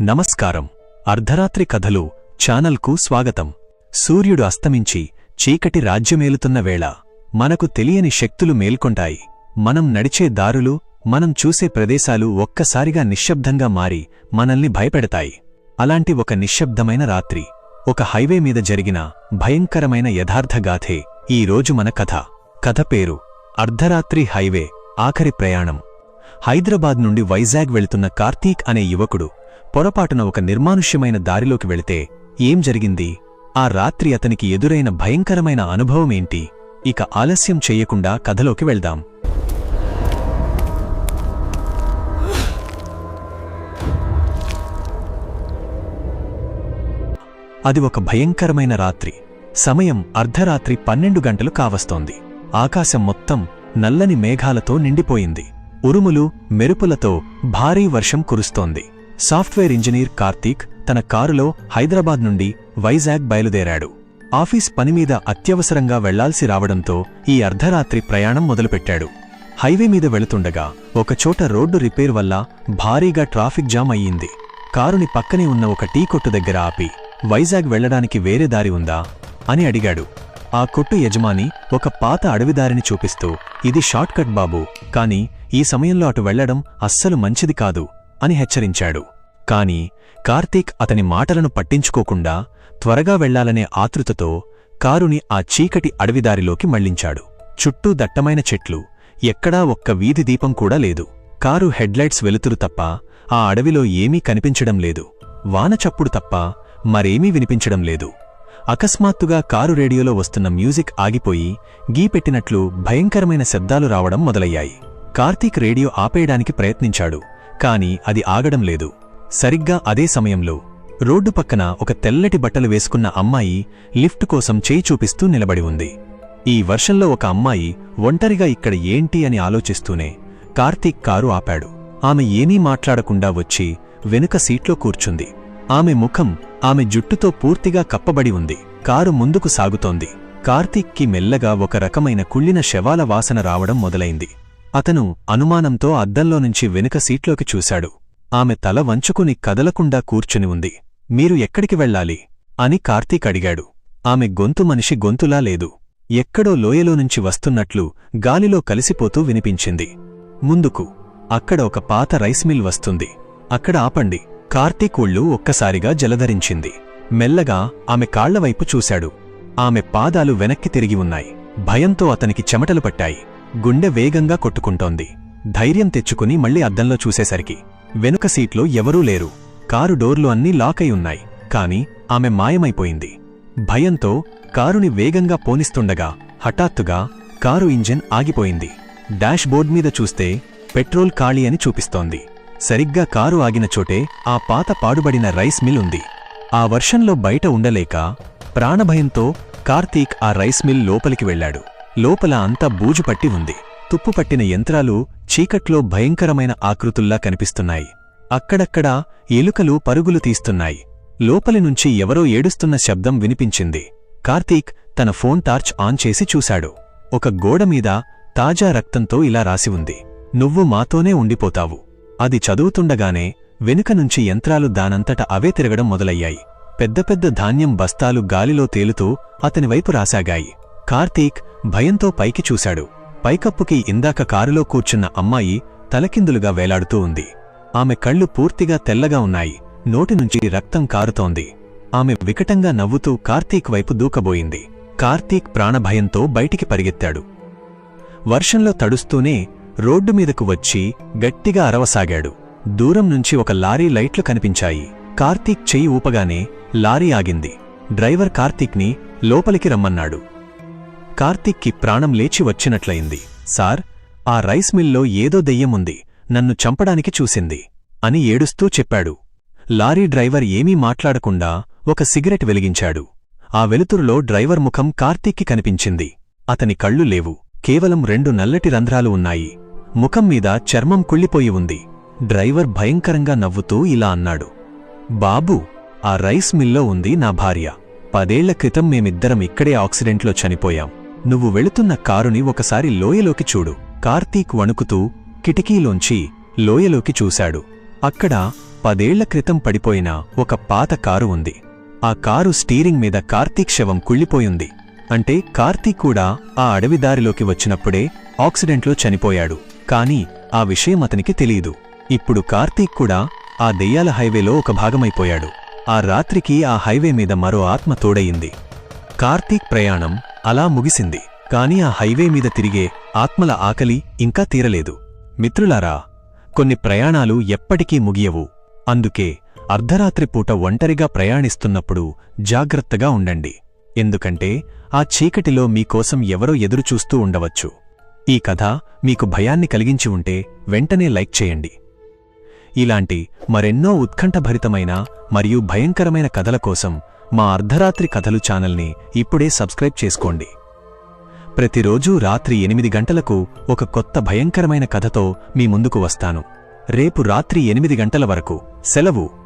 నమస్కారం. అర్ధరాత్రి కథలు ఛానల్కు స్వాగతం. సూర్యుడు అస్తమించి చీకటి రాజ్యమేలుతున్న వేళ మనకు తెలియని శక్తులు మేల్కొంటాయి. మనం నడిచే దారులు మనం చూసే ప్రదేశాలు ఒక్కసారిగా నిశ్శబ్దంగా మారి మనల్ని భయపెడతాయి. అలాంటి ఒక నిశ్శబ్దమైన రాత్రి ఒక హైవే మీద జరిగిన భయంకరమైన యథార్థగాథే ఈ రోజు మన కథ. కథ పేరు అర్ధరాత్రి హైవే ఆఖరి ప్రయాణం. హైదరాబాద్ నుండి వైజాగ్ వెళుతున్న కార్తీక్ అనే యువకుడు పొరపాటున ఒక నిర్మానుష్యమైన దారిలోకి వెళితే ఏం జరిగింది? ఆ రాత్రి అతనికి ఎదురైన భయంకరమైన అనుభవమేంటి ఇక ఆలస్యం చెయ్యకుండా కథలోకి వెళ్దాం. అది ఒక భయంకరమైన రాత్రి. సమయం అర్ధరాత్రి పన్నెండు గంటలు కావస్తోంది. ఆకాశం మొత్తం నల్లని మేఘాలతో నిండిపోయింది. ఉరుములు మెరుపులతో భారీ వర్షం కురుస్తోంది. సాఫ్ట్వేర్ ఇంజనీర్ కార్తీక్ తన కారులో హైదరాబాద్ నుండి వైజాగ్ బయలుదేరాడు. ఆఫీస్ పనిమీద అత్యవసరంగా వెళ్ళాల్సి రావడంతో ఈ అర్ధరాత్రి ప్రయాణం మొదలుపెట్టాడు. హైవే మీద వెళుతుండగా ఒకచోట రోడ్డు రిపేర్ వల్ల భారీగా ట్రాఫిక్ జామ్ అయ్యింది. కారుని పక్కనే ఉన్న ఒక టీ కొట్టు దగ్గర ఆపి వైజాగ్ వెళ్ళడానికి వేరే దారి ఉందా? అని అడిగాడు. ఆ కొట్టు యజమాని ఒక పాత అడవిదారిని చూపిస్తూ ఇది షార్ట్కట్ బాబు కాని ఈ సమయంలో అటు వెళ్ళడం అస్సలు మంచిది కాదు. అని హెచ్చరించాడు. కాని కార్తీక్ అతని మాటలను పట్టించుకోకుండా త్వరగా వెళ్ళాలనే ఆతృతతో కారుని ఆ చీకటి అడవిదారిలోకి మళ్ళించాడు. చుట్టూ దట్టమైన చెట్లు ఎక్కడా ఒక్క వీధి దీపం కూడా లేదు. కారు హెడ్లైట్స్ వెలుతురు తప్ప ఆ అడవిలో ఏమీ కనిపించడం లేదు. వాన చప్పుడు తప్ప మరేమీ వినిపించడం లేదు. అకస్మాత్తుగా కారు రేడియోలో వస్తున్న మ్యూజిక్ ఆగిపోయి గీపెట్టినట్లు భయంకరమైన శబ్దాలు రావడం మొదలయ్యాయి. కార్తీక్ రేడియో ఆపేయడానికి ప్రయత్నించాడు. కాని అది ఆగడం లేదు. సరిగ్గా అదే సమయంలో రోడ్డు పక్కన ఒక తెల్లటి బట్టలు వేసుకున్న అమ్మాయి లిఫ్ట్ కోసం చేయి చూపిస్తూ నిలబడి ఉంది. ఈ వర్షంలో ఒక అమ్మాయి ఒంటరిగా ఇక్కడ ఏంటి అని ఆలోచిస్తూనే కార్తీక్ కారు ఆపాడు. ఆమె ఏమీ మాట్లాడకుండా వచ్చి వెనుక సీట్లో కూర్చుంది. ఆమె ముఖం ఆమె జుట్టుతో పూర్తిగా కప్పబడి ఉంది. కారు ముందుకు సాగుతోంది. కార్తీక్కి మెల్లగా ఒక రకమైన కుళ్ళిన శవాల వాసన రావడం మొదలైంది. అతను అనుమానంతో అద్దంలో నుంచి వెనుక సీట్లోకి చూశాడు. ఆమె తల వంచుకుని కదలకుండా కూర్చుని ఉంది. మీరు ఎక్కడికి వెళ్ళాలి? అని కార్తీక్ అడిగాడు. ఆమె గొంతు మనిషి గొంతులా లేదు. ఎక్కడో లోయలో నుంచి వస్తున్నట్లు గాలిలో కలిసిపోతూ వినిపించింది. ముందుకు. అక్కడ ఒక పాత రైస్ మిల్ వస్తుంది. అక్కడ ఆపండి. కార్తీక్ ఒళ్ళు ఒక్కసారిగా జలధరించింది. మెల్లగా ఆమె కాళ్ళవైపు చూశాడు. ఆమె పాదాలు వెనక్కి తిరిగి ఉన్నాయి. భయంతో అతనికి చెమటలు పట్టాయి. గుండె వేగంగా కొట్టుకుంటోంది. ధైర్యం తెచ్చుకుని మళ్ళీ అద్దంలో చూసేసరికి వెనుక సీట్లో ఎవరూ లేరు. కారు డోర్లు అన్నీ లాక్ అయి ఉన్నాయి. కాని ఆమె మాయమైపోయింది. భయంతో కారుని వేగంగా పోనిస్తుండగా హఠాత్తుగా కారు ఇంజిన్ ఆగిపోయింది. డాష్బోర్డ్ మీద చూస్తే పెట్రోల్ ఖాళీ అని చూపిస్తోంది. సరిగ్గా కారు ఆగిన చోటే ఆ పాత పాడుబడిన రైస్ మిల్ ఉంది. ఆ వర్షంలో బయట ఉండలేక ప్రాణభయంతో కార్తీక్ ఆ రైస్ మిల్ లోపలికి వెళ్ళాడు. లోపల అంతా బూజుపట్టి ఉంది. తుప్పుపట్టిన యంత్రాలు చీకట్లో భయంకరమైన ఆకృతుల్లా కనిపిస్తున్నాయి. అక్కడక్కడా ఎలుకలు పరుగులు తీస్తున్నాయి. లోపలి నుంచి ఎవరో ఏడుస్తున్న శబ్దం వినిపించింది. కార్తీక్ తన ఫోన్ టార్చ్ ఆన్ చేసి చూశాడు. ఒక గోడమీద తాజా రక్తంతో ఇలా రాసి ఉంది. నువ్వు మాతోనే ఉండిపోతావు. అది చదువుతుండగానే వెనుక నుంచి యంత్రాలు దానంతట అవే తిరగడం మొదలయ్యాయి. పెద్ద పెద్ద ధాన్యం బస్తాలు గాలిలో తేలుతూ అతనివైపు రాసాగాయి. కార్తీక్ భయంతో పైకి చూశాడు. పైకప్పుకి ఇందాక కారులో కూర్చున్న అమ్మాయి తలకిందులుగా వేలాడుతూ ఉంది. ఆమె కళ్ళు పూర్తిగా తెల్లగా ఉన్నాయి. నోటి నుంచి రక్తం కారుతోంది. ఆమె వికటంగా నవ్వుతూ కార్తీక్ వైపు దూకబోయింది. కార్తీక్ ప్రాణభయంతో బయటికి పరిగెత్తాడు. వర్షంలో తడుస్తూనే రోడ్డు మీదకు వచ్చి గట్టిగా అరవసాగాడు. దూరం నుంచి ఒక లారీ లైట్లు కనిపించాయి. కార్తీక్ చెయ్యి ఊపగానే లారీ ఆగింది. డ్రైవర్ కార్తీక్ని లోపలికి రమ్మన్నాడు. కార్తీక్కి ప్రాణం లేచి వచ్చినట్లయింది. సార్ ఆ రైస్ మిల్లో ఏదో దెయ్యముంది నన్ను చంపడానికి చూసింది అని ఏడుస్తూ చెప్పాడు. లారీ డ్రైవర్ ఏమీ మాట్లాడకుండా ఒక సిగరెట్ వెలిగించాడు. ఆ వెలుతురులో డ్రైవర్ ముఖం కార్తీక్కి కనిపించింది. అతని కళ్ళు లేవు. కేవలం రెండు నల్లటి రంధ్రాలు ఉన్నాయి. ముఖం మీద చర్మం కుళ్ళిపోయి ఉంది. డ్రైవర్ భయంకరంగా నవ్వుతూ ఇలా అన్నాడు. బాబూ ఆ రైస్ మిల్లో ఉంది నా భార్య. పదేళ్ళ క్రితం మేమిద్దరం ఇక్కడే ఆక్సిడెంట్లో చనిపోయాం. నువ్వు వెళుతున్న కారుని ఒకసారి లోయలోకి చూడు. కార్తీక్ వణుకుతూ కిటికీలోంచి లోయలోకి చూశాడు. అక్కడ పదేళ్ళ క్రితం పడిపోయిన ఒక పాత కారు ఉంది. ఆ కారు స్టీరింగ్ మీద కార్తీక్ శవం కుళ్ళిపోయింది. అంటే కార్తీక్ కూడా ఆ అడవిదారిలోకి వచ్చినప్పుడే ఆక్సిడెంట్లో చనిపోయాడు. కానీ ఆ విషయం అతనికి తెలియదు. ఇప్పుడు కార్తీక్ కూడా ఆ దెయ్యాల హైవేలో ఒక భాగమైపోయాడు. ఆ రాత్రికి ఆ హైవే మీద మరో ఆత్మ తోడయింది. కార్తీక్ ప్రయాణం అలా ముగిసింది. కాని ఆ హైవే మీద తిరిగే ఆత్మల ఆకలి ఇంకా తీరలేదు. మిత్రులారా కొన్ని ప్రయాణాలు ఎప్పటికీ ముగియవు. అందుకే అర్ధరాత్రి పూట ఒంటరిగా ప్రయాణిస్తున్నప్పుడు జాగ్రత్తగా ఉండండి. ఎందుకంటే ఆ చీకటిలో మీకోసం ఎవరో ఎదురుచూస్తూ ఉండవచ్చు. ఈ కథ మీకు భయాన్ని కలిగించి ఉంటే వెంటనే లైక్ చేయండి. ఇలాంటి మరెన్నో ఉత్కంఠభరితమైన మరియు భయంకరమైన కథల కోసం మా అర్ధరాత్రి కథలు ఛానల్ని ఇప్పుడే సబ్స్క్రైబ్ చేసుకోండి. ప్రతిరోజూ రాత్రి ఎనిమిది గంటలకు ఒక కొత్త భయంకరమైన కథతో మీ ముందుకు వస్తాను. రేపు రాత్రి ఎనిమిది గంటల వరకు. సెలవు.